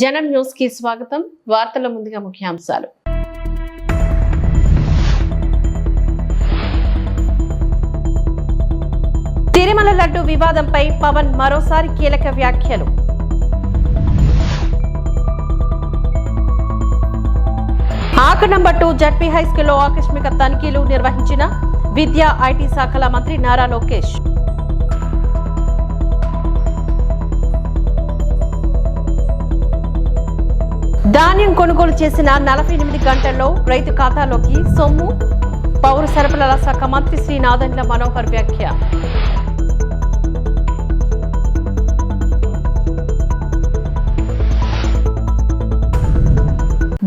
జనం న్యూస్కి స్వాగతం. వార్తల ముందుగా ముఖ్యాంశాలు. తిరుమల లడ్డు వివాదంపై పవన్ మరోసారి కీలక వ్యాఖ్యలు. ఆక నంబర్ టూ జడ్పీ హై స్కూల్లో ఆకస్మిక తనిఖీలు నిర్వహించిన విద్యా ఐటీ శాఖల మంత్రి నారా లోకేష్. ధాన్యం కొనుగోలు చేసిన నలభై ఎనిమిది గంటల్లో రైతు ఖాతాలోకి సొమ్ము పౌర సరఫరాల శాఖ మంత్రి శ్రీ నాదండ్ల మనోహర్ వ్యాఖ్య.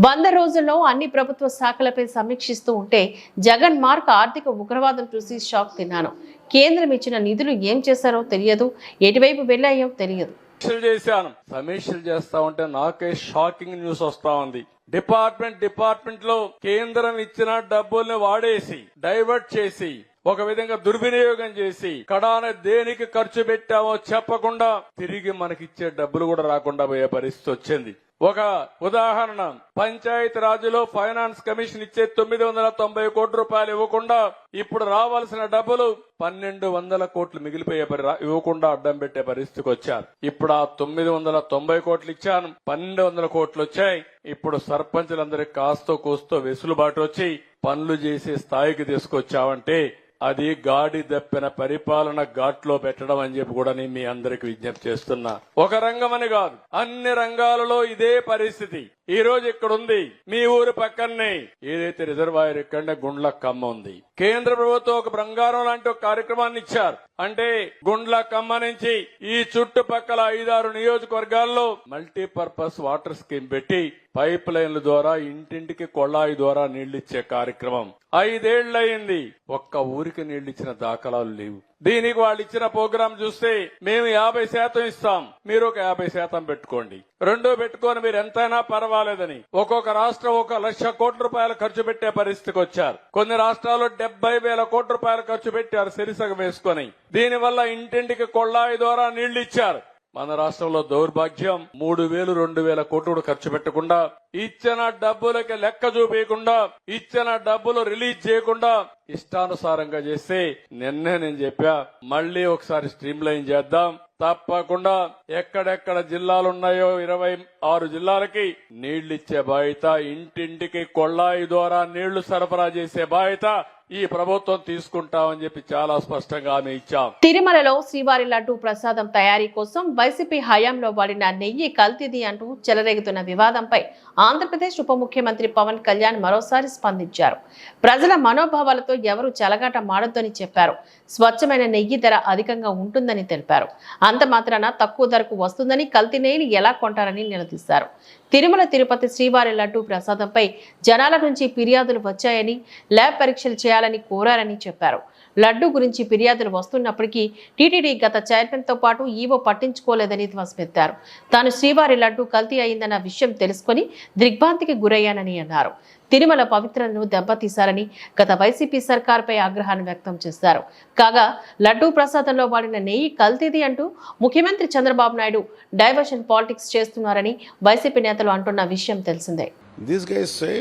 వంద రోజుల్లో అన్ని ప్రభుత్వ శాఖలపై సమీక్షిస్తూ ఉంటే జగన్ మార్క్ ఆర్థిక ఉగ్రవాదం చూసి షాక్ తిన్నాను. కేంద్రం ఇచ్చిన నిధులు ఏం చేశారో తెలియదు ఎటువైపు వెళ్ళాయో తెలియదు. చేశాను. సమీక్షలు చేస్తా ఉంటే నాకే షాకింగ్ న్యూస్ వస్తా ఉంది. డిపార్ట్మెంట్ డిపార్ట్మెంట్లో కేంద్రం ఇచ్చిన డబ్బుల్ని వాడేసి డైవర్ట్ చేసి ఒక విధంగా దుర్వినియోగం చేసి కడాన దేనికి ఖర్చు పెట్టామో చెప్పకుండా తిరిగి మనకిచ్చే డబ్బులు కూడా రాకుండా పోయే పరిస్థితి వచ్చింది. ఒక ఉదాహరణ. పంచాయతీ రాజులో ఫైనాన్స్ కమిషన్ ఇచ్చే తొమ్మిది వందల తొంభై కోట్ల రూపాయలు ఇవ్వకుండా ఇప్పుడు రావాల్సిన డబ్బులు పన్నెండు వందల కోట్లు మిగిలిపోయే పరి ఇవ్వకుండా అడ్డం పెట్టే పరిస్థితికి వచ్చారు. ఇప్పుడు ఆ తొమ్మిది వందల తొంభై కోట్లు ఇచ్చాను. పన్నెండు వందల కోట్లు వచ్చాయి. ఇప్పుడు సర్పంచులందరికి కాస్తో కూస్తో వెసులుబాటు వచ్చి పనులు చేసే స్థాయికి తీసుకొచ్చావంటే అది గాడి దప్పిన పరిపాలన ఘాట్లో పెట్టడం అని చెప్పి కూడా నేను మీ అందరికి విజ్ఞప్తి చేస్తున్నా. ఒక రంగం అని కాదు అన్ని రంగాలలో ఇదే పరిస్థితి. ఈ రోజు ఇక్కడ ఉంది. మీ ఊరు పక్కనే ఏదైతే రిజర్వాయర్ ఇక్కడ గుండ్ల కమ్మ ఉంది. కేంద్ర ప్రభుత్వం ఒక బంగారం లాంటి ఒక కార్యక్రమాన్ని ఇచ్చారు. అంటే గుండ్ల కమ్మ నుంచి ఈ చుట్టుపక్కల ఐదారు నియోజకవర్గాల్లో మల్టీపర్పస్ వాటర్ స్కీమ్ పెట్టి పైప్ లైన్ల ద్వారా ఇంటింటికి కొళాయి ద్వారా నీళ్ళిచ్చే కార్యక్రమం. ఐదేళ్ళయింది. ఒక్క ఊరికి నీళ్ళిచ్చిన దాఖలాలు లేవు. దీనికి వాళ్ళు ఇచ్చిన ప్రోగ్రాం చూస్తే మేము యాభై శాతం ఇస్తాం. మీరు ఒక యాభై శాతం పెట్టుకోండి. రెండో పెట్టుకొని మీరు ఎంతైనా పర్వాలేదని. ఒక్కొక్క రాష్ట్రం ఒక లక్ష కోట్ల రూపాయలు ఖర్చు పెట్టే పరిస్థితికి వచ్చారు. కొన్ని రాష్ట్రాలు డెబ్బై వేల కోట్ల రూపాయలు ఖర్చు పెట్టారు సిరిసగ వేసుకొని. దీనివల్ల ఇంటింటికి కొళ్ళాయి ద్వారా నీళ్ళు ఇచ్చారు. మన రాష్ట్రంలో దౌర్భాగ్యం మూడు వేలు రెండు వేల కోట్లు ఖర్చు పెట్టకుండా ఇచ్చిన డబ్బులకి లెక్క చూపించకుండా ఇచ్చిన డబ్బులు రిలీజ్ చేయకుండా ఇష్టానుసారంగా చేస్తే నిన్నే నేను చెప్పా మళ్ళీ ఒకసారి స్ట్రీమ్ లైన్ చేద్దాం. తప్పకుండా ఎక్కడెక్కడ జిల్లాలు ఉన్నాయో ఇరవై ఆరు జిల్లాలకి నీళ్ళు ఇచ్చే బాధ్యత ఇంటింటికి కొళ్ళాయి ద్వారా నీళ్ళు సరఫరా చేసే బాధ్యత ఈ ప్రభుత్వం తీసుకుంటామని చెప్పి చాలా స్పష్టంగా ఆమె ఇచ్చాం. తిరుమలలో శ్రీవారి లడ్డు ప్రసాదం తయారీ కోసం వైసీపీ హయాంలో వాడిన నెయ్యి కల్తీది అంటూ చెలరేగుతున్న వివాదంపై ఆంధ్రప్రదేశ్ ఉప ముఖ్యమంత్రి పవన్ కళ్యాణ్ మరోసారి స్పందించారు. ప్రజల మనోభావాలతో ఎవరు చెలగాట మాడొద్దని చెప్పారు. స్వచ్ఛమైన నెయ్యి ధర అధికంగా ఉంటుందని తెలిపారు. అంత మాత్రాన తక్కువ ధరకు వస్తుందని కల్తీ నెయ్యిని ఎలా కొంటారని నిలదీశారు. తిరుమల తిరుపతి శ్రీవారి లడ్డూ ప్రసాదంపై జనాల నుంచి ఫిర్యాదులు వచ్చాయని ల్యాబ్ పరీక్షలు చేయాలని కోరారని చెప్పారు. లడ్డు గురించి ఫిర్యాదులు వస్తున్నప్పటికీ టీటీడీ గత చైర్మన్తో పాటు ఈవో పట్టించుకోలేదని ధ్వసమెత్తారు తాను శ్రీవారి లడ్డు కల్తీ అయిందన్న విషయం తెలుసుకొని దిగ్భ్రాంతికి గురయ్యానని అన్నారు. తిరుమల పవిత్రను దెబ్బతీశారని గత వైసీపీ సర్కార్పై ఆగ్రహాన్ని వ్యక్తం చేశారు. కాగా లడ్డూ ప్రసాదంలో వాడిన నెయ్యి కల్తీది అంటూ ముఖ్యమంత్రి చంద్రబాబు నాయుడు డైవర్షన్ పాలిటిక్స్ చేస్తున్నారని వైసీపీ నేతలు అంటున్న విషయం తెలిసిందే. These guys say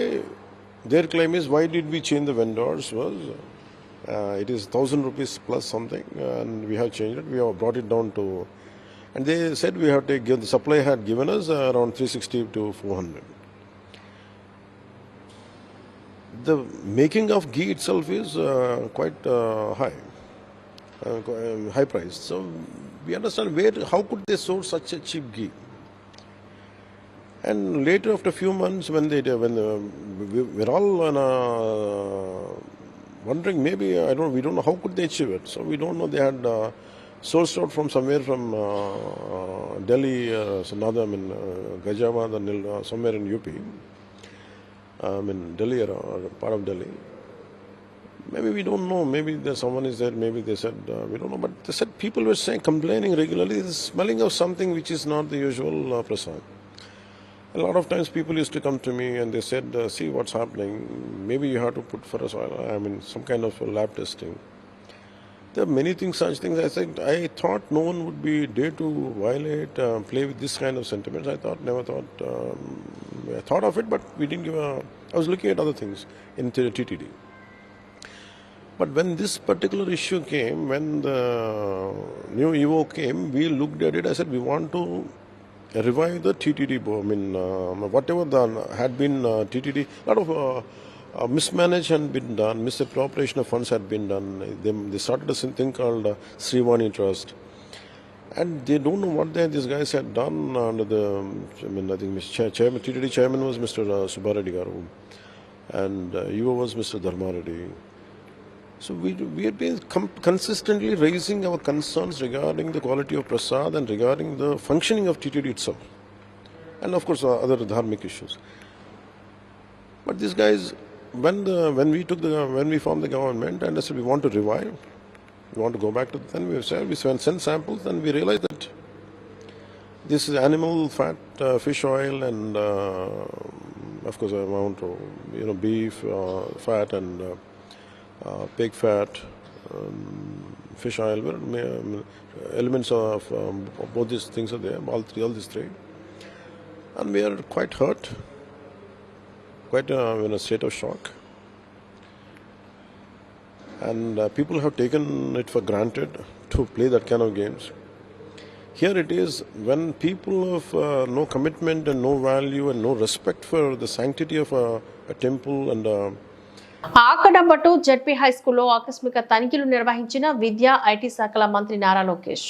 their claim is why did we change the vendors? Was uh, it is thousand rupees plus something and we have changed it. We have brought it down to and they said we have to give the supply had given us around 360 to 400. The making of ghee itself is uh, quite uh, high, uh, um, high price. So we understand where how could they source such a cheap ghee? And later, after a few months, when they when uh, we, we're all on a, wondering, maybe I don't, we don't know how could they achieve it. So we don't know. They had uh, sourced out from somewhere from uh, uh, Delhi, uh, now I mean uh, uh, somewhere in UP. I mean Delhi or, or part of Delhi. Maybe we don't know. Maybe there's someone is there. Maybe they said uh, we don't know. But they said people were saying complaining regularly. The smelling of something which is not the usual uh, prasad. A lot of times people used to come to me and they said, uh, "See what's happening. Maybe you have to put for us. I mean, some kind of lab testing." There are many things, such things. I think I thought no one would be dare to violate, uh, play with this kind of sentiments. I thought, never thought. Um, I thought of it, but we didn't give a. I was looking at other things in TTD. But when this particular issue came, when the new EVO came, we looked at it. I said, we want to revive the TTD. I mean, uh, whatever the had been uh, TTD, a lot of uh, uh, had been done, misappropriation of funds had been done. They, they started a thing called uh, Srivani Trust. And they don't know what they, these guys had done under the, I mean, I think Mr. Chair, chairman, TTD chairman was Mr. Uh, Subbareddy Garu, and uh, EVO was Mr. Dharmareddy. So we, we had been consistently raising our concerns regarding the quality of prasad and regarding the functioning of TTD itself, and of course uh, other dharmic issues. But these guys, when the when we took the when we formed the government and I said we want to revive, we want to go back to then we said we sent samples and we realized that this is animal fat, uh, fish oil, and uh, of course amount of you know beef uh, fat and uh, pig fat, um, fish oil, um, elements of, um, both these things are there, all three, all these three. And we are quite hurt, quite uh, in a state of shock. And uh, people have taken it for granted to play that kind of games. Here it is when people of uh, no commitment and no value and no respect for the sanctity of a, a temple and uh, ఆకడంబట్టు ZP high స్కూల్లో ఆకస్మిక తనిఖీలు నిర్వహించిన విద్యా IT శాఖల మంత్రి Nara Lokesh.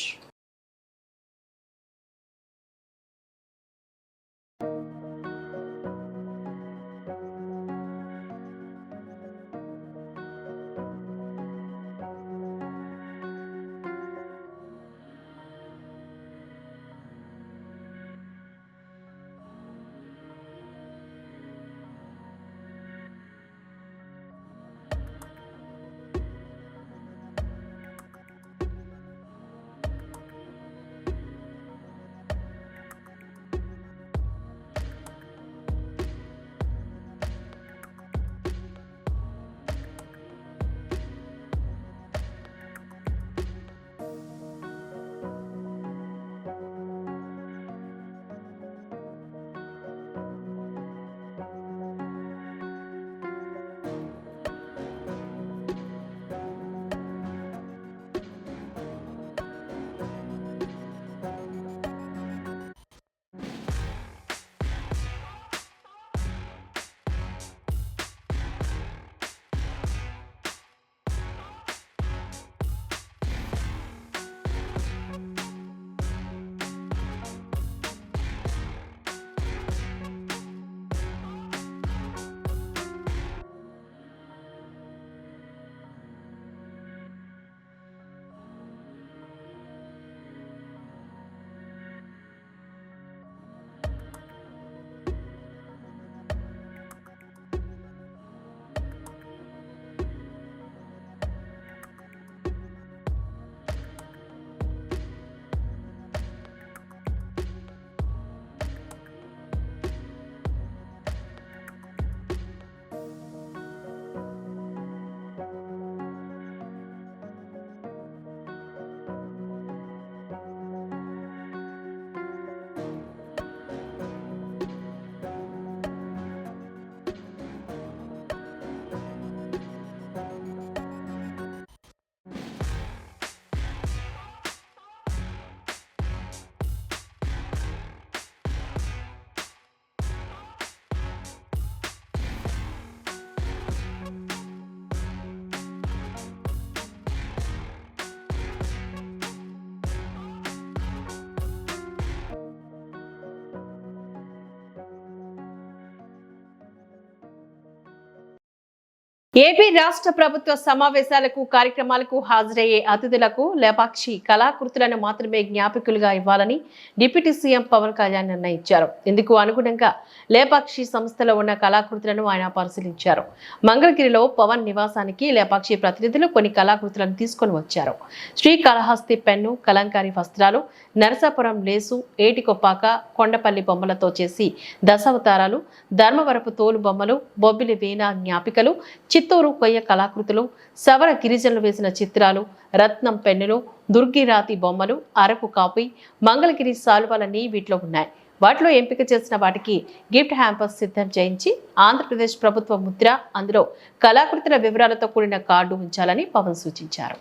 AP రాష్ట్ర ప్రభుత్వ సమావేశాలకు కార్యక్రమాలకు హాజరయ్యే అతిథులకు లేపాక్షి కళాకృతులను మాత్రమే జ్ఞాపికులుగా ఇవ్వాలని డిప్యూటీ సీఎం పవన్ కళ్యాణ్ నిర్ణయించారు. ఇందుకు అనుగుణంగా లేపాక్షి సంస్థలో ఉన్న కళాకృతులను ఆయన పరిశీలించారు. మంగళగిరిలో పవన్ నివాసానికి లేపాక్షి ప్రతినిధులు కొన్ని కళాకృతులను తీసుకొని వచ్చారు. శ్రీకాళహస్తి పెన్ను కలంకారీ వస్త్రాలు నరసాపురం లేసు ఏటికొప్పాక కొండపల్లి బొమ్మలతో చేసి దశావతారాలు ధర్మవరపు తోలు బొమ్మలు బొబ్బిలి వీణ జ్ఞాపికలు చిత్తూరు కొయ్య కళాకృతులు సవర గిరిజనులు వేసిన చిత్రాలు రత్నం పెన్నులు దుర్గిరాతి బొమ్మలు అరకు కాపీ మంగళగిరి సాల్వలన్నీ వీటిలో ఉన్నాయి. వాటిలో ఎంపిక చేసిన వాటికి గిఫ్ట్ హ్యాంపర్స్ సిద్ధం చేయించి ఆంధ్రప్రదేశ్ ప్రభుత్వ ముద్ర అందులో కళాకృతుల వివరాలతో కూడిన కార్డు ఉంచాలని పవన్ సూచించారు.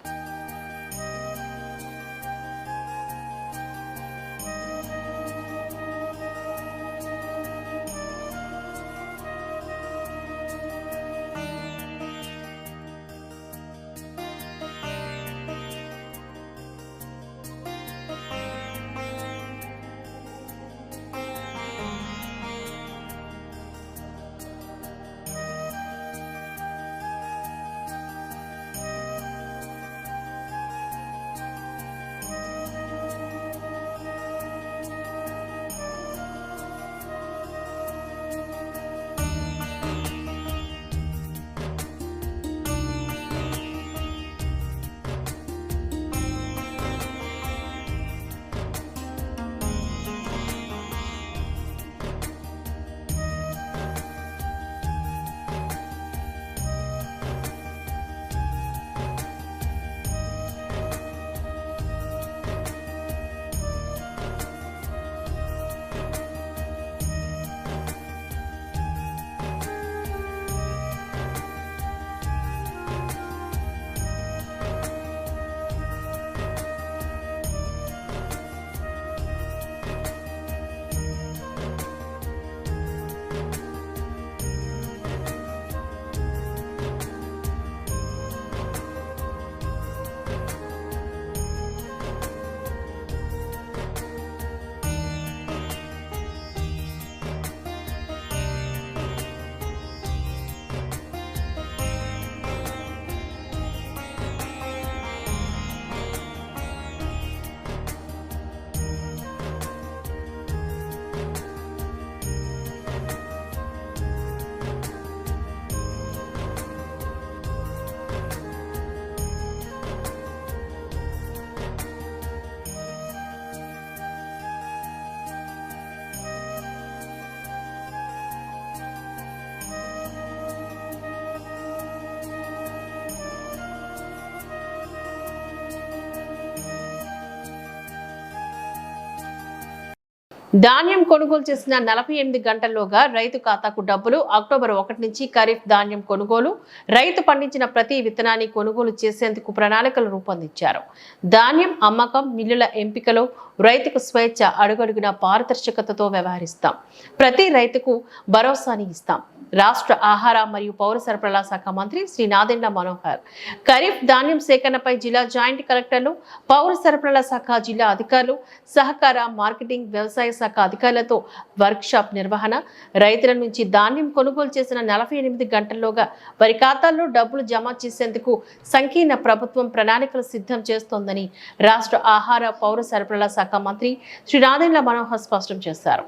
ధాన్యం కొనుగోలు చేసిన నలభై ఎనిమిది గంటల్లోగా రైతు ఖాతాకు డబ్బులు అక్టోబర్ ఒకటి నుంచి ఖరీఫ్ ధాన్యం కొనుగోలు రైతు పండించిన ప్రతి విత్తనాన్ని కొనుగోలు చేసేందుకు ప్రణాళికలు రూపొందించారు. ధాన్యం అమ్మకం మిల్లుల ఎంపికలో రైతుకు స్వేచ్ఛ అడుగడుగున పారదర్శకతతో వ్యవహరిస్తాం. ప్రతి రైతుకు భరోసాని ఇస్తాం. రాష్ట్ర ఆహార మరియు పౌర సరఫరాల శాఖ మంత్రి శ్రీ నాదెండ్ల మనోహర్ ఖరీఫ్ ధాన్యం సేకరణపై జిల్లా జాయింట్ కలెక్టర్లు పౌర సరఫరాల శాఖ జిల్లా అధికారులు సహకార మార్కెటింగ్ వ్యవసాయ శాఖ అధికారులతో వర్క్షాప్ నిర్వహణ రైతుల నుంచి ధాన్యం కొనుగోలు చేసిన నలభై ఎనిమిది గంటల్లోగా వారి ఖాతాల్లో డబ్బులు జమ చేసేందుకు సంకీర్ణ ప్రభుత్వం ప్రణాళికలు సిద్ధం చేస్తోందని రాష్ట్ర ఆహార పౌర సరఫరాల శాఖ మంత్రి శ్రీ రాధేంద్ర మనోహర్ స్పష్టం చేశారు.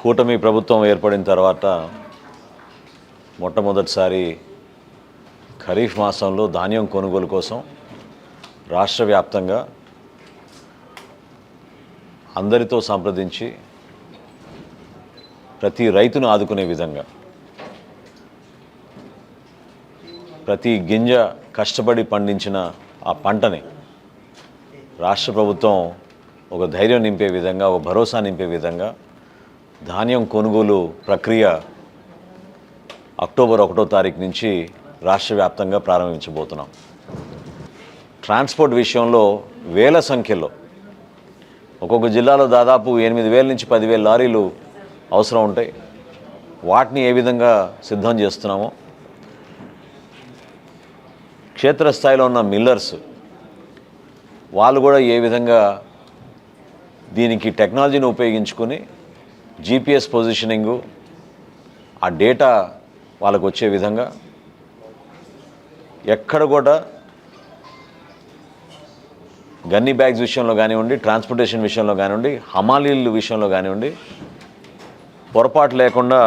కూటమి ప్రభుత్వం ఏర్పడిన తర్వాత మొట్టమొదటిసారి ఖరీఫ్ మాసంలో ధాన్యం కొనుగోలు కోసం రాష్ట్ర వ్యాప్తంగా అందరితో సంప్రదించి ప్రతి రైతును ఆదుకునే విధంగా ప్రతి గింజ కష్టపడి పండించిన ఆ పంటని రాష్ట్ర ప్రభుత్వం ఒక ధైర్యం నింపే విధంగా ఒక భరోసా నింపే విధంగా ధాన్యం కొనుగోలు ప్రక్రియ అక్టోబర్ ఒకటో తారీఖు నుంచి రాష్ట్ర వ్యాప్తంగా ప్రారంభించబోతున్నాం. ట్రాన్స్పోర్ట్ విషయంలో వేల సంఖ్యలో ఒక్కొక్క జిల్లాలో దాదాపు ఎనిమిది వేల నుంచి పదివేల లారీలు అవసరం ఉంటాయి. వాటిని ఏ విధంగా సిద్ధం చేస్తున్నామో క్షేత్రస్థాయిలో ఉన్న మిల్లర్స్ వాళ్ళు కూడా ఏ విధంగా దీనికి టెక్నాలజీని ఉపయోగించుకొని జీపీఎస్ పొజిషనింగు ఆ డేటా వాళ్ళకు వచ్చే విధంగా ఎక్కడ కూడా గన్నీ బ్యాగ్స్ విషయంలో కానివ్వండి ట్రాన్స్పోర్టేషన్ విషయంలో కానివ్వండి హమాలీల విషయంలో కానివ్వండి పొరపాటు లేకుండా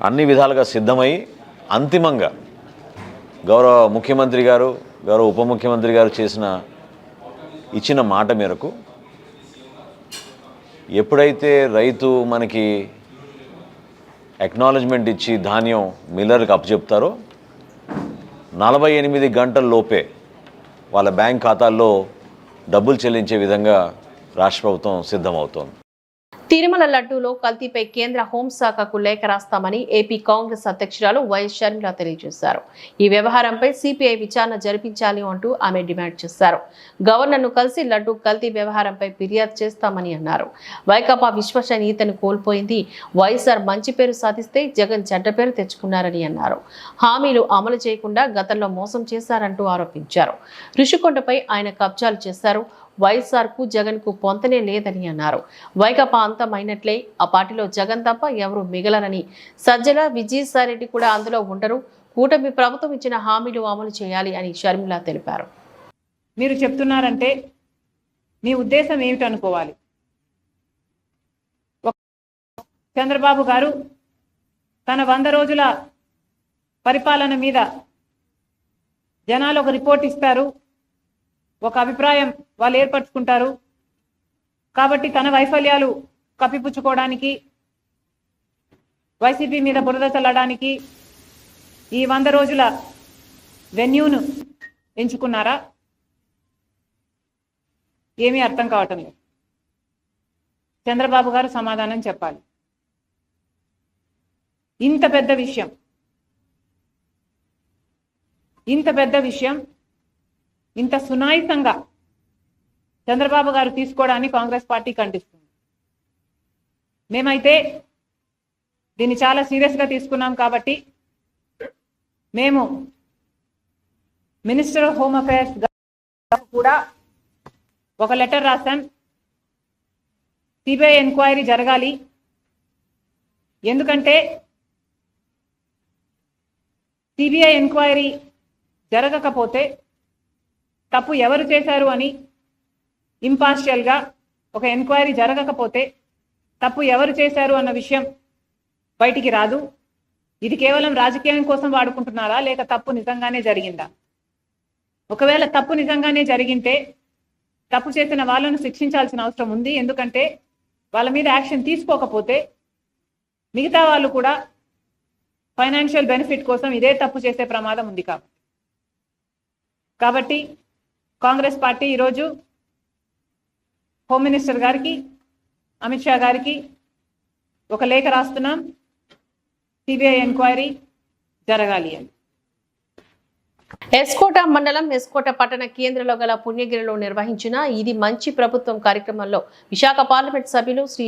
అన్ని విధాలుగా సిద్ధమై అంతిమంగా గౌరవ ముఖ్యమంత్రి గారు గౌరవ ఉప ముఖ్యమంత్రి గారు చేసిన ఇచ్చిన మాట మేరకు ఎప్పుడైతే రైతు మనకి అక్నాలజ్మెంట్ ఇచ్చి ధాన్యం మిల్లర్కి అప్పచెప్తారో నలభై ఎనిమిది గంటల లోపే వాళ్ళ బ్యాంక్ ఖాతాల్లో డబ్బులు చెల్లించే విధంగా రాష్ట్ర ప్రభుత్వం సిద్ధమవుతోంది. తిరుమల లడ్డూలో కల్తీపై కేంద్ర హోంశాఖకు లేఖ రాస్తామని ఏపీ కాంగ్రెస్ అధ్యక్షురాలు వైఎస్ షర్మిల తెలియజేశారు. ఈ వ్యవహారంపై సిపిఐ విచారణ జరిపించాలి అంటూ ఆమె డిమాండ్ చేశారు. గవర్నర్ను కలిసి లడ్డూ కల్తీ వ్యవహారంపై ఫిర్యాదు చేస్తామని అన్నారు. వైకాపా విశ్వసనీయతను కోల్పోయింది. వైఎస్ఆర్ మంచి పేరు సాధిస్తే జగన్ చెడ్డ పేరు తెచ్చుకున్నారని అన్నారు. హామీలు అమలు చేయకుండా గతంలో మోసం చేశారంటూ ఆరోపించారు. ఋషికొండపై ఆయన కబ్జాలు చేశారు. వైఎస్ఆర్కు జగన్కు పొంతనే లేదని అన్నారు. వైకాపా అంతమైనట్లే ఆ పార్టీలో జగన్ తప్ప ఎవరు మిగలనని సజ్జల విజయసాయిరెడ్డి కూడా అందులో ఉండరు. కూటమి ప్రభుత్వం ఇచ్చిన హామీలు అమలు చేయాలి అని షర్మిల తెలిపారు. మీరు చెప్తున్నారంటే మీ ఉద్దేశం ఏమిటి అనుకోవాలి? చంద్రబాబు గారు తన వంద రోజుల పరిపాలన మీద జనాలు ఒక రిపోర్ట్ ఇస్తారు. ఒక అభిప్రాయం వాళ్ళు ఏర్పరచుకుంటారు. కాబట్టి తన వైఫల్యాలు కప్పిపుచ్చుకోవడానికి వైసీపీ మీద బురద చల్లడానికి ఈ వంద రోజుల వెన్యూను ఎంచుకున్నారా? ఏమీ అర్థం కావటం లేదు. చంద్రబాబు గారు సమాధానం చెప్పాలి. ఇంత పెద్ద విషయం ఇంత పెద్ద విషయం ఇంత సునాయితంగా చంద్రబాబు గారు తీసుకోవడాన్ని కాంగ్రెస్ పార్టీ ఖండిస్తుంది. మేమైతే దీన్ని చాలా సీరియస్గా తీసుకున్నాం కాబట్టి మేము మినిస్టర్ ఆఫ్ హోమ్ అఫైర్స్ కూడా ఒక లెటర్ రాశాం. సిబిఐ ఎంక్వైరీ జరగాలి. ఎందుకంటే సిబిఐ ఎంక్వైరీ జరగకపోతే తప్పు ఎవరు చేశారు అని ఇంపార్షియల్గా ఒక ఎంక్వైరీ జరగకపోతే తప్పు ఎవరు చేశారు అన్న విషయం బయటికి రాదు. ఇది కేవలం రాజకీయం కోసం వాడుకుంటున్నారా? లేక తప్పు నిజంగానే జరిగిందా? ఒకవేళ తప్పు నిజంగానే జరిగింటే తప్పు చేసిన వాళ్ళను శిక్షించాల్సిన అవసరం ఉంది. ఎందుకంటే వాళ్ళ మీద యాక్షన్ తీసుకోకపోతే మిగతా వాళ్ళు కూడా ఫైనాన్షియల్ బెనిఫిట్ కోసం ఇదే తప్పు చేసే ప్రమాదం ఉంది కాబట్టి కాబట్టి కాంగ్రెస్ పార్టీ ఈరోజు హోమ్ మినిస్టర్ గారికి అమిత్ షా గారికి ఒక లేఖ రాస్తున్నాం. సిబిఐ ఎంక్వైరీ జరగాలి అని. ఎస్కోట మండలం ఎస్కోట పట్టణ కేంద్రంలో గల పుణ్యగిరిలో నిర్వహించిన ఇది మంచి ప్రభుత్వం కార్యక్రమంలో విశాఖ పార్లమెంట్ సభ్యులు శ్రీ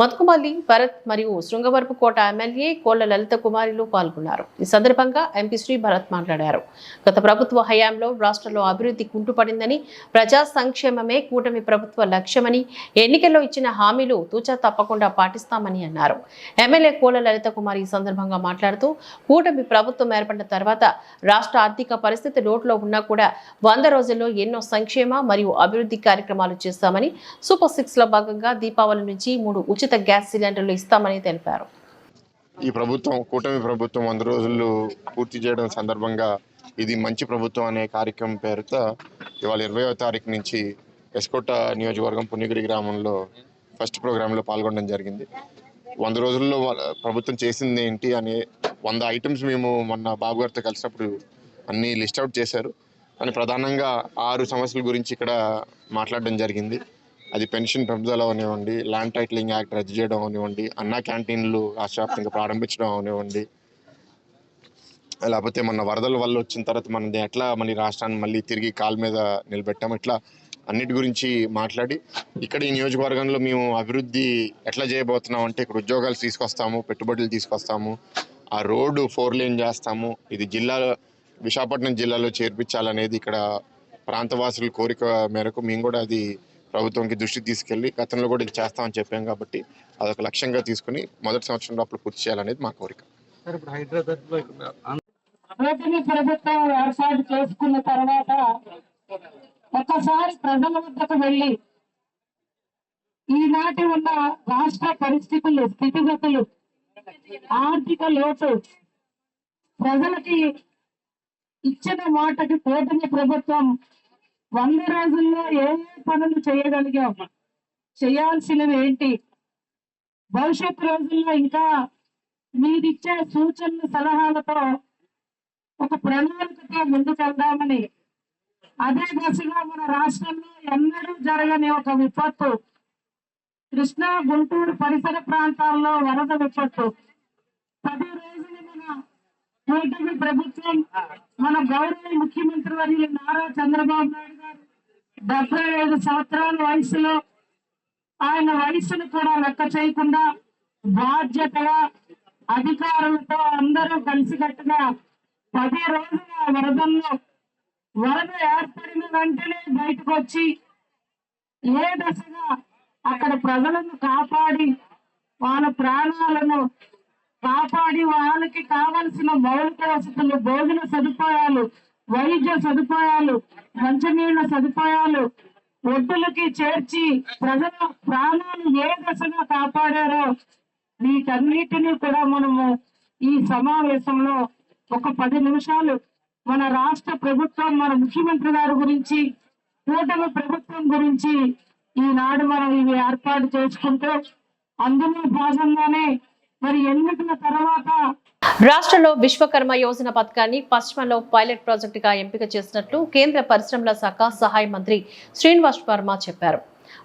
మధుకుమల్లి భరత్ మరియు శృంగవరపు కోట ఎమ్మెల్యే కోళ్ళ లలిత కుమారిలు పాల్గొన్నారు. ఈ సందర్భంగా ఎంపీ శ్రీ భరత్ మాట్లాడారు. గత ప్రభుత్వ హయాంలో రాష్ట్రంలో అభివృద్ధి కుంటుపడిందని ప్రజా సంక్షేమమే కూటమి ప్రభుత్వ లక్ష్యమని ఎన్నికల్లో ఇచ్చిన హామీలు తూచా తప్పకుండా పాటిస్తామని అన్నారు. ఎమ్మెల్యే కోళ్ళ లలిత కుమార్ ఈ సందర్భంగా మాట్లాడుతూ కూటమి ప్రభుత్వం ఏర్పడిన తర్వాత రాష్ట్ర ఆర్థిక పరిస్థితి లోటులో ఉన్నా కూడా వంద రోజుల్లో ఎన్నో సంక్షేమ మరియు అభివృద్ధి కార్యక్రమాలు చేస్తామని సూపర్ సిక్స్లో భాగంగా దీపావళి నుంచి మూడు ఉచిత గ్యాస్ సిలిండర్లు ఇస్తామని తెలిపారు. ఈ ప్రభుత్వం కూటమి ప్రభుత్వం వంద రోజులు పూర్తి చేయడం సందర్భంగా ఇది మంచి ప్రభుత్వం అనే కార్యక్రమం పేరుతో ఇవాళ ఇరవయో తారీఖు నుంచి ఎస్కోట నియోజకవర్గం పుణ్యగిరి గ్రామంలో ఫస్ట్ ప్రోగ్రాంలో పాల్గొనడం జరిగింది. వంద రోజుల్లో ప్రభుత్వం చేసింది ఏంటి అనే వంద ఐటమ్స్ మేము మొన్న బాబు గారితో కలిసినప్పుడు అన్నీ లిస్ట్ అవుట్ చేశారు. కానీ ప్రధానంగా ఆరు సమస్యల గురించి ఇక్కడ మాట్లాడడం జరిగింది. అది పెన్షన్ పెంపుదల అవనివ్వండి ల్యాండ్ టైటిలింగ్ యాక్ట్ రద్దు చేయడం అవనివ్వండి అన్నా క్యాంటీన్లు రాష్ట్రవ్యాప్తంగా ప్రారంభించడం అవనివ్వండి. లేకపోతే మన వరదల వల్ల వచ్చిన తర్వాత మనం ఎట్లా మళ్ళీ రాష్ట్రాన్ని మళ్ళీ తిరిగి కాలు మీద నిలబెట్టాము ఇట్లా అన్నిటి గురించి మాట్లాడి ఇక్కడ ఈ నియోజకవర్గంలో మేము అభివృద్ధి ఎట్లా చేయబోతున్నాం అంటే ఇక్కడ ఉద్యోగాలు తీసుకొస్తాము పెట్టుబడులు తీసుకొస్తాము ఆ రోడ్డు ఫోర్ లేన్ చేస్తాము ఇది జిల్లా విశాఖపట్నం జిల్లాలో చేర్పించాలనేది ఇక్కడ ప్రాంతవాసుల కోరిక మేరకు మేము కూడా అది ప్రభుత్వంకి దృష్టికి తీసుకెళ్ళి గతంలో కూడా ఇది చేస్తామని చెప్పాం కాబట్టి అదొక లక్ష్యంగా తీసుకుని మొదటి సంవత్సరం లోపల పూర్తి చేయాలనేది మా కోరిక. సార్ ఇప్పుడు హైదరాబాద్లో ఇక్కడ కూటమి ప్రభుత్వం ఏర్పాటు చేసుకున్న తర్వాత ఒకసారి ప్రజల వద్దకు వెళ్ళి ఈనాటి ఉన్న రాష్ట్ర పరిస్థితులు స్థితిగతులు ఆర్థిక లోటు ప్రజలకి ఇచ్చిన మాటకి కూటమి ప్రభుత్వం వంద రోజుల్లో ఏ పనులు చేయగలిగాం? చేయాల్సినవి ఏంటి? భవిష్యత్ రోజుల్లో ఇంకా మీరిచ్చే సూచనలు సలహాలతో ఒక ప్రణాళికతో ముందుకెళ్దామని. అదే దశగా మన రాష్ట్రంలో ఎన్నడూ జరగని ఒక విపత్తు. కృష్ణా గుంటూరు పరిసర ప్రాంతాల్లో వరద విపత్తు. పది రోజులు కూటమి ప్రభుత్వం మన గౌరవ ముఖ్యమంత్రి వర్యులు నారా చంద్రబాబు నాయుడు గారు డెబ్బై ఐదు సంవత్సరాల వయసులో ఆయన వయసును కూడా లెక్క చేయకుండా బాధ్యతగా అధికారులతో అందరూ కలిసికట్టుగా పది రోజుల వరదల్లో వరద ఏర్పడిన వెంటనే బయటకు వచ్చి ఏ దశగా అక్కడ ప్రజలను కాపాడి వాళ్ళ ప్రాణాలను కాపాడి వాళ్ళకి కావలసిన మౌలిక వసతులు భోజన సదుపాయాలు వైద్య సదుపాయాలు మంచినీళ్ళ సదుపాయాలు ఒడ్డులకి చేర్చి ప్రజల ప్రాణాలు ఏ దశగా కాపాడారో వీటన్నిటినీ కూడా మనము ఈ సమావేశంలో ఒక పది నిమిషాలు మన రాష్ట్ర ప్రభుత్వం మన ముఖ్యమంత్రి గారి గురించి కూటమి ప్రభుత్వం గురించి ఈనాడు మనం ఇవి ఏర్పాటు చేసుకుంటూ అందులో భాగంగానే మరి ఎన్నికల తర్వాత? రాష్ట్రంలో విశ్వకర్మ యోజన పథకాన్ని పశ్చిమలో పైలట్ ప్రాజెక్టుగా ఎంపిక చేసినట్లు కేంద్ర పరిశ్రమల శాఖ సహాయ మంత్రి శ్రీనివాస్ వర్మ చెప్పారు.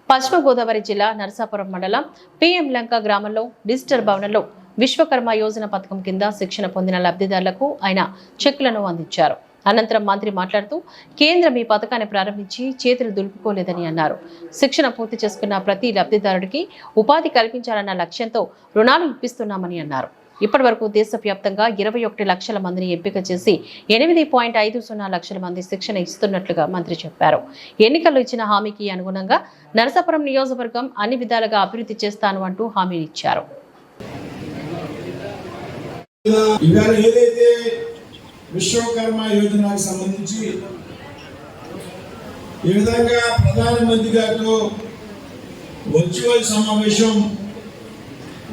పశ్చిమ గోదావరి జిల్లా నరసాపురం మండలం పిఎం లంక గ్రామంలో డిజిటల్ భవనంలో విశ్వకర్మ యోజన పథకం కింద శిక్షణ పొందిన లబ్ధిదారులకు ఆయన చెక్కులను అందించారు. అనంతరం మంత్రి మాట్లాడుతూ కేంద్రం ఈ పథకాన్ని ప్రారంభించి చేతులు దులుపుకోలేదని అన్నారు. శిక్షణ పూర్తి చేసుకున్న ప్రతి లబ్ధిదారుడికి ఉపాధి కల్పించాలన్న లక్ష్యంతో రుణాలు ఇప్పిస్తున్నామని అన్నారు. ఇప్పటి వరకు దేశవ్యాప్తంగా ఇరవై ఒకటి లక్షల మందిని ఎంపిక చేసి ఎనిమిది పాయింట్ ఐదు సున్నా లక్షల మంది శిక్షణ ఇస్తున్నట్లుగా మంత్రి చెప్పారు. ఎన్నికల్లో ఇచ్చిన హామీకి అనుగుణంగా నరసాపురం నియోజకవర్గం అన్ని విధాలుగా అభివృద్ధి చేస్తాను అంటూ హామీనిచ్చారు విశ్వకర్మ యోజనకు సంబంధించి ఈ విధంగా ప్రధానమంత్రి గారితో వర్చువల్ సమావేశం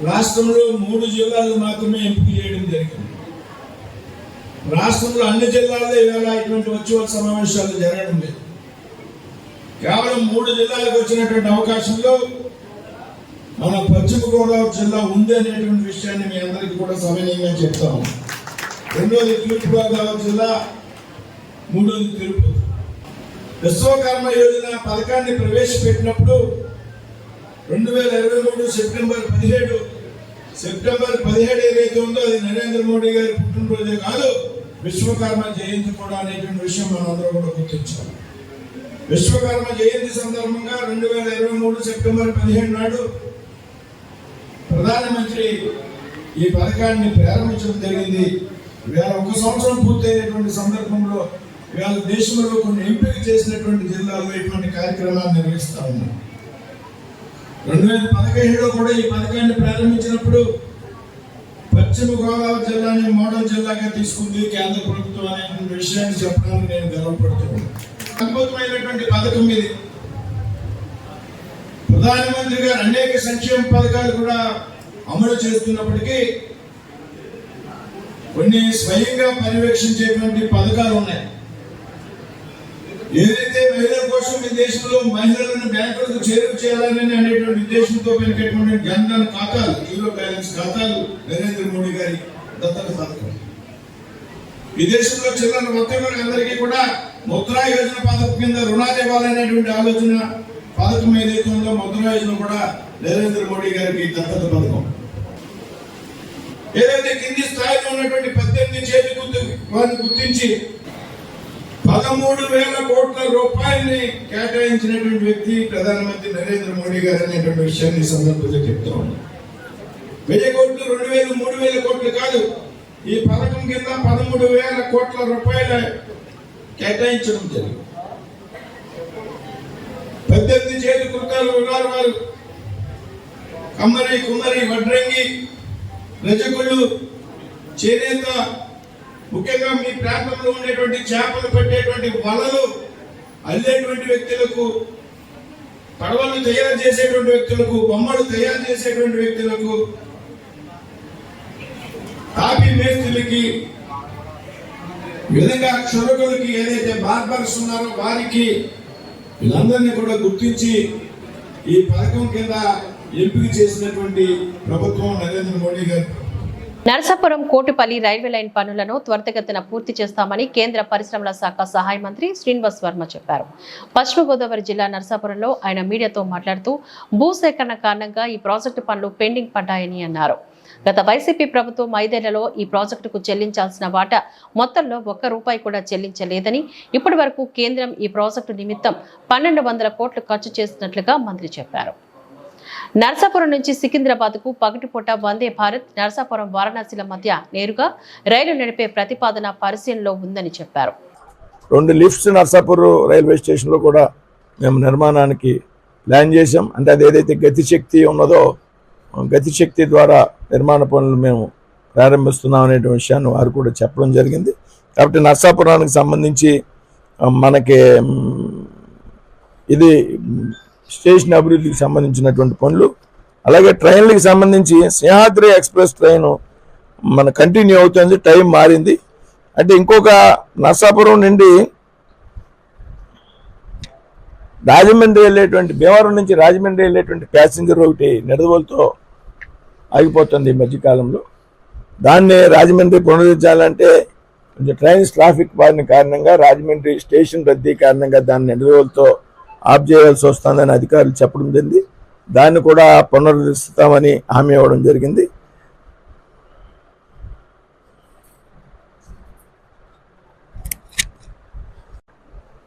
రాష్ట్రంలో మూడు జిల్లాలు మాత్రమే ఎంపిక చేయడం జరిగింది. రాష్ట్రంలో అన్ని జిల్లాల్లో ఇవాళ ఇటువంటి వర్చువల్ సమావేశాలు జరగడం లేదు. కేవలం మూడు జిల్లాలకు వచ్చినటువంటి అవకాశంలో మన పశ్చిమ గోదావరి జిల్లా ఉంది అనేటువంటి విషయాన్ని మీ అందరికీ కూడా సవినయంగా చెప్తాము రెండోది తూర్పు గోదావరి జిల్లా మూడోది తిరుపతి. విశ్వకర్మ యోజన పథకాన్ని ప్రవేశపెట్టినప్పుడు రెండు వేల ఇరవై మూడు సెప్టెంబర్ పదిహేడు సెప్టెంబర్ పదిహేడు ఏదైతే ఉందో అది నరేంద్ర మోడీ గారి పుట్టినరోజే కాదు విశ్వకర్మ జయంతి కూడా అనేటువంటి విషయం మనందరూ కూడా గుర్తించాలి. విశ్వకర్మ జయంతి సందర్భంగా రెండు వేల ఇరవై మూడు సెప్టెంబర్ పదిహేడు నాడు ప్రధానమంత్రి ఈ పథకాన్ని ప్రారంభించడం జరిగింది. వేల ఒక సంవత్సరం పూర్తయినటువంటి సందర్భంలో వేళ దేశంలో కొన్ని ఎంపిక చేసినటువంటి జిల్లాల్లో ఇటువంటి కార్యక్రమాలు నిర్వహిస్తా ఉన్నాం. రెండు వేల పదహైదులో కూడా ఈ పథకాన్ని ప్రారంభించినప్పుడు పశ్చిమ గోదావరి జిల్లాని మోడల్ జిల్లాగా తీసుకుంది కేంద్ర ప్రభుత్వం అనేటువంటి విషయాన్ని చెప్పడానికి నేను గర్వపడుతున్నాను. అద్భుతమైనటువంటి పథకం ఇది. ప్రధానమంత్రి గారు అనేక సంక్షేమ పథకాలు కూడా అమలు చేస్తున్నప్పటికీ కొన్ని స్వయంగా పర్యవేక్షించేటువంటి పథకాలు ఉన్నాయి. ఏదైతే మహిళల కోసం ఈ దేశంలో మహిళలను బ్యాంకులకు చేరువ చేయాలని అనేటువంటి ఉద్దేశంతో పెరిగేటువంటి జన్ధన్ ఖాతాలు జీరో బ్యాలెన్స్ ఖాతాలు నరేంద్ర మోడీ గారి దత్తత పథకం. ఈ దేశంలో చిల్లర వర్తకులందరికీ కూడా ముద్రా యోజన పథకం కింద రుణాలు ఇవ్వాలనేటువంటి ఆలోచన పథకం ఏదైతే ఉందో ముద్రా యోజన కూడా నరేంద్ర మోడీ గారికి దత్తత పథకం. ఏదైతే కింది స్థాయిలో ఉన్నటువంటి పద్దెనిమిది చేతి గుర్తు వారిని గుర్తించి పదమూడు వేల కోట్ల రూపాయల్ని కేటాయించినటువంటి వ్యక్తి ప్రధానమంత్రి నరేంద్ర మోడీ గారు అనేటువంటి విషయాన్ని సందర్భంగా చెప్తా ఉన్నాం. వెయ్యి కోట్లు రెండు వేలు మూడు వేల కోట్లు కాదు. ఈ పథకం కింద పదమూడు వేల కోట్ల రూపాయల కేటాయించడం జరిగింది. పద్దెనిమిది చేతి కుర్తాలు ఉన్నారు వారు. కమ్మరి కుమ్మరి వడ్రంగి రజకుళ్ళు చేనేత ముఖ్యంగా మీ ప్రాంతంలో ఉండేటువంటి చేపలు పట్టేటువంటి వలలు అల్లేటువంటి వ్యక్తులకు పడవలు తయారు చేసేటువంటి వ్యక్తులకు బొమ్మలు తయారు చేసేటువంటి వ్యక్తులకు కాపీ మేస్తులకి విధంగా క్షురకులకి ఏదైతే బార్బర్స్ ఉన్నారో వారికి వీళ్ళందరినీ కూడా గుర్తించి ఈ పథకం కింద ఎంపిక చేసినటువంటి ప్రభుత్వం నరేంద్ర మోడీ గారు. నరసాపురం కోటిపల్లి రైల్వే లైన్ పనులను త్వరితగతిన పూర్తి చేస్తామని కేంద్ర పరిశ్రమల శాఖ సహాయ మంత్రి శ్రీనివాస్ వర్మ చెప్పారు. పశ్చిమ గోదావరి జిల్లా నరసాపురంలో ఆయన మీడియాతో మాట్లాడుతూ భూసేకరణ కారణంగా ఈ ప్రాజెక్టు పనులు పెండింగ్ పడ్డాయని అన్నారు. గత వైసీపీ ప్రభుత్వం ఐదేళ్ళలో ఈ ప్రాజెక్టుకు చెల్లించాల్సిన వాటా మొత్తంలో ఒక్క రూపాయి కూడా చెల్లించలేదని ఇప్పటి కేంద్రం ఈ ప్రాజెక్టు నిమిత్తం పన్నెండు వందల కోట్లు ఖర్చు చేసినట్లుగా మంత్రి చెప్పారు. నర్సాపురం నుంచి సికింద్రాబాద్కు పగటిపూట వందే భారత్ నర్సాపురం వారణాసిల మధ్య నేరుగా రైలు నడిపే ప్రతిపాదన పరిశీలనలో ఉందని చెప్పారు. రెండు లిఫ్ట్స్ నర్సాపూర్ రైల్వే స్టేషన్లో కూడా మేము నిర్మాణానికి ప్లాన్ చేసాం అంటే అది ఏదైతే గతిశక్తి ఉన్నదో గతిశక్తి ద్వారా నిర్మాణ పనులు మేము ప్రారంభిస్తున్నాం అనే విషయాన్ని వారు కూడా చెప్పడం జరిగింది. కాబట్టి నర్సాపురానికి సంబంధించి మనకి ఇది స్టేషన్ అభివృద్ధికి సంబంధించినటువంటి పనులు అలాగే ట్రైన్లకు సంబంధించి సింహాద్రి ఎక్స్ప్రెస్ ట్రైన్ మన కంటిన్యూ అవుతుంది టైం మారింది. అంటే ఇంకొక నర్సాపురం నుండి రాజమండ్రి వెళ్ళేటువంటి భీమవరం నుంచి రాజమండ్రి వెళ్ళేటువంటి ప్యాసింజర్ ఒకటి నిడదవోలుతో ఆగిపోతుంది ఈ మధ్యకాలంలో. దాన్ని రాజమండ్రి పునరుద్ధరించాలంటే కొంచెం ట్రైన్స్ ట్రాఫిక్ బారిన కారణంగా రాజమండ్రి స్టేషన్ రద్దీ కారణంగా దాన్ని నిడదవోలుతో ఆప్ చేయాల్సి వస్తుందని అధికారులు చెప్పడం జరిగింది. దాన్ని కూడా పునరుద్ధరిస్తామని హామీ ఇవ్వడం జరిగింది.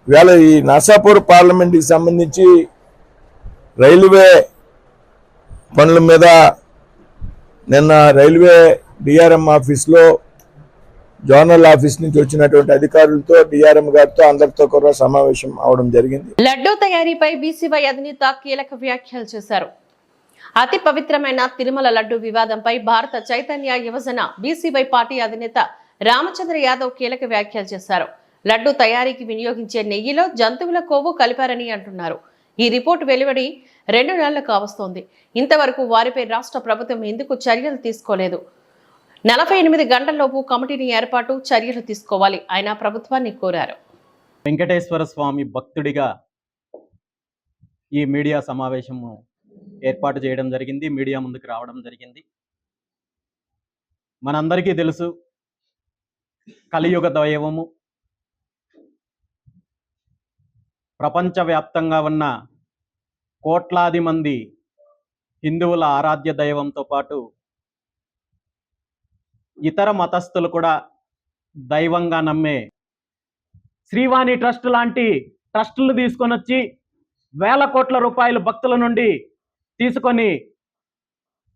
ఇవాళ ఈ నర్సాపూర్ పార్లమెంట్కి సంబంధించి రైల్వే పనుల మీద నిన్న రైల్వే డిఆర్ఎం ఆఫీస్లో జోనల్ ఆఫీస్ నుంచి వచ్చినటువంటి అధికారులతో డిఆర్ఎం గారితో అందరితో కూడా సమావేశం అవడం జరిగింది. లడ్డూ తయారీపై బీసీవై అధినేత కీలక వ్యాఖ్యలు చేశారు. అతి పవిత్రమైన తిరుమల లడ్డు వివాదంపై భారత చైతన్య యువజన బీసీవై పార్టీ అధినేత రామచంద్ర యాదవ్ కీలక వ్యాఖ్యలు చేశారు. లడ్డు తయారీకి వినియోగించే నెయ్యిలో జంతువుల కొవ్వు కలిపారని అంటున్నారు. ఈ రిపోర్టు వెలువడి రెండు నెలలు కావస్తోంది ఇంతవరకు వారిపై రాష్ట్ర ప్రభుత్వం ఎందుకు చర్యలు తీసుకోలేదు? నలభై ఎనిమిది గంటల్లోపు కమిటీని ఏర్పాటు చర్యలు తీసుకోవాలి. ఆయన ప్రభుత్వాన్ని కోరారు. వెంకటేశ్వర స్వామి భక్తుడిగా ఈ మీడియా సమావేశము ఏర్పాటు చేయడం జరిగింది. మీడియా ముందుకు రావడం జరిగింది. మనందరికీ తెలుసు కలియుగ దైవము ప్రపంచవ్యాప్తంగా ఉన్న కోట్లాది మంది హిందువుల ఆరాధ్య దైవంతో పాటు ఇతర మతస్థులు కూడా దైవంగా నమ్మే శ్రీవాణి ట్రస్ట్ లాంటి ట్రస్టులు తీసుకొని వచ్చి వేల కోట్ల రూపాయలు భక్తుల నుండి తీసుకొని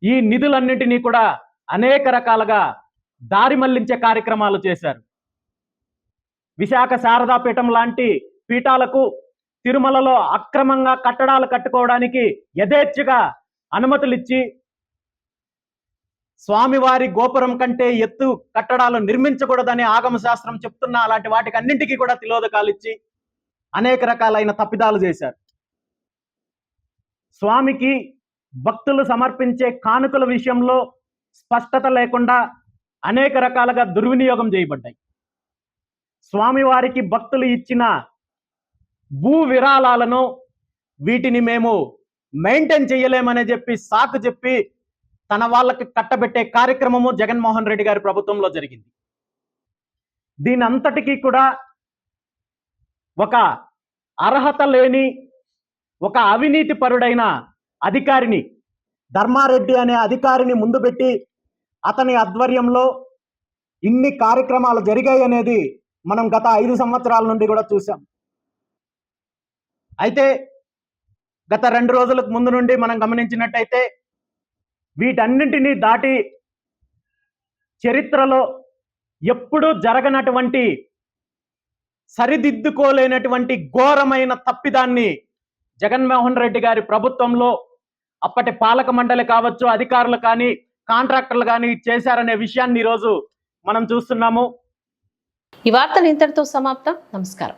ఈ నిధులన్నింటినీ కూడా అనేక రకాలుగా దారి మళ్ళించే కార్యక్రమాలు చేశారు. విశాఖ శారదా పీఠం లాంటి పీఠాలకు తిరుమలలో అక్రమంగా కట్టడాలు కట్టుకోవడానికి యథేచ్ఛగా అనుమతులు ఇచ్చి స్వామివారి గోపురం కంటే ఎత్తు కట్టడాలు నిర్మించకూడదని ఆగమ శాస్త్రం చెప్తున్న అలాంటి వాటికి అన్నింటికీ కూడా తిలోదకాలు ఇచ్చి అనేక రకాలైన తప్పిదాలు చేశారు. స్వామికి భక్తులు సమర్పించే కానుకల విషయంలో స్పష్టత లేకుండా అనేక రకాలుగా దుర్వినియోగం చేయబడ్డాయి. స్వామివారికి భక్తులు ఇచ్చిన భూ విరాళాలను వీటిని మేము మెయింటైన్ చేయలేమని చెప్పి సాకు చెప్పి తన వాళ్ళకి కట్టబెట్టే కార్యక్రమము జగన్మోహన్ రెడ్డి గారి ప్రభుత్వంలో జరిగింది. దీని అంతటికీ కూడా ఒక అర్హత లేని ఒక అవినీతి పరుడైన అధికారిని ధర్మారెడ్డి అనే అధికారిని ముందు పెట్టి అతని ఆధ్వర్యంలో ఇన్ని కార్యక్రమాలు జరిగాయి అనేది మనం గత ఐదు సంవత్సరాల నుండి కూడా చూసాం అయితే గత రెండు రోజులకు ముందు నుండి మనం గమనించినట్టయితే వీటన్నింటినీ దాటి చరిత్రలో ఎప్పుడూ జరగనటువంటి సరిదిద్దుకోలేనటువంటి ఘోరమైన తప్పిదాన్ని జగన్మోహన్ రెడ్డి గారి ప్రభుత్వంలో అప్పటి పాలక మండలి కావచ్చు అధికారులు కానీ కాంట్రాక్టర్లు కానీ చేశారనే విషయాన్ని ఈరోజు మనం చూస్తున్నాము. ఈ వార్తలు ఇంతటితో సమాప్తం. నమస్కారం.